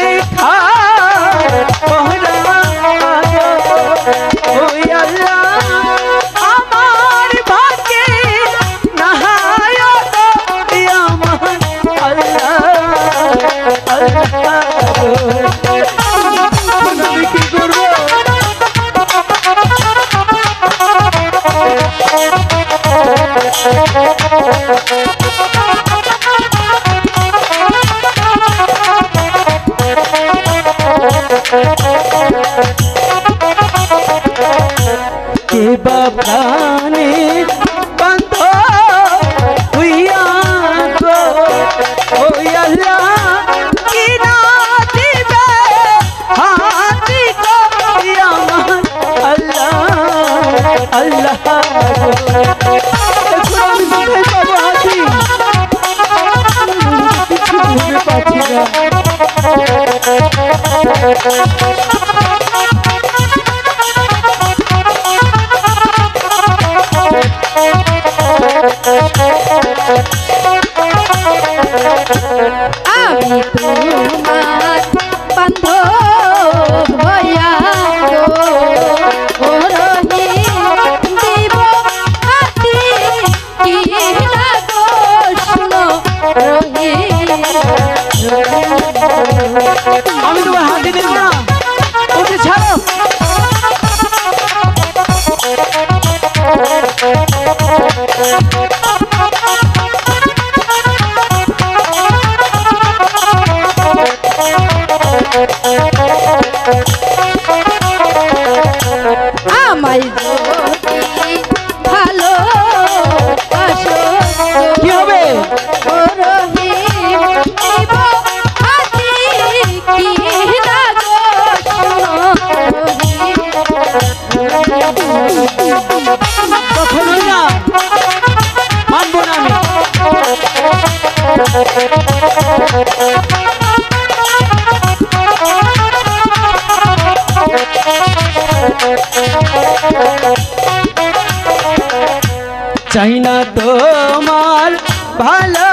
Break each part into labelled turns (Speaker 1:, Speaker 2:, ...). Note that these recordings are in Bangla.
Speaker 1: এই আল্লাহ আমি কোথায় পাবো হাতি কিছু পাচ্ছি না
Speaker 2: আমি তোমার আমায়
Speaker 1: মানবো না আমি। চাই তোমার ভালো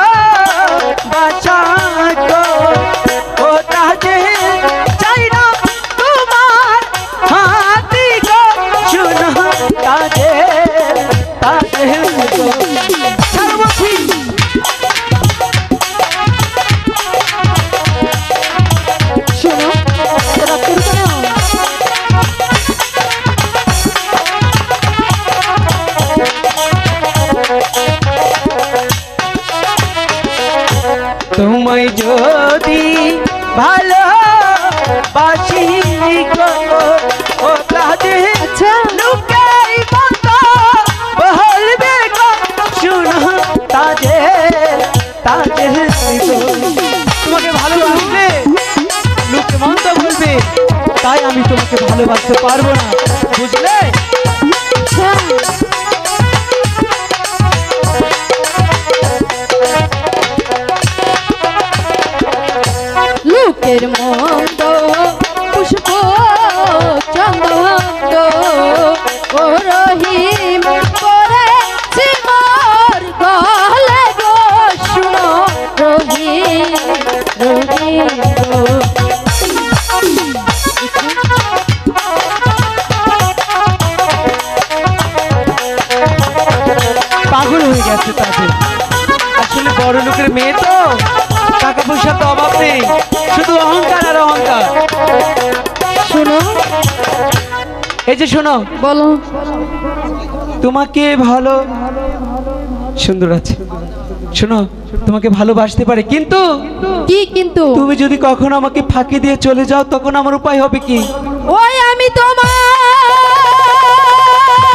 Speaker 1: তোমায় যদি ভালো বাসি বলবে তোমাকে ভালোবাসবে তাই আমি তোমাকে ভালোবাসতে পারব না বুঝলে? গেছে তাতে আসলে বড় লোকের মেয়ে তো টাকা পয়সার তো অভাব নেই শুধু অহংকার আর অহংকার।
Speaker 2: শোনো
Speaker 1: এই যে শোনো
Speaker 2: বলো।
Speaker 1: তোমাকে ভালো সুন্দর আছে। শোনো তোমাকে ভালোবাসতে পারে কিন্তু
Speaker 2: কি কিন্তু?
Speaker 1: তুমি যদি কখনো আমাকে ফাঁকি দিয়ে চলে যাও তখন আমার উপায় হবে কি?
Speaker 2: ওই আমি তোমার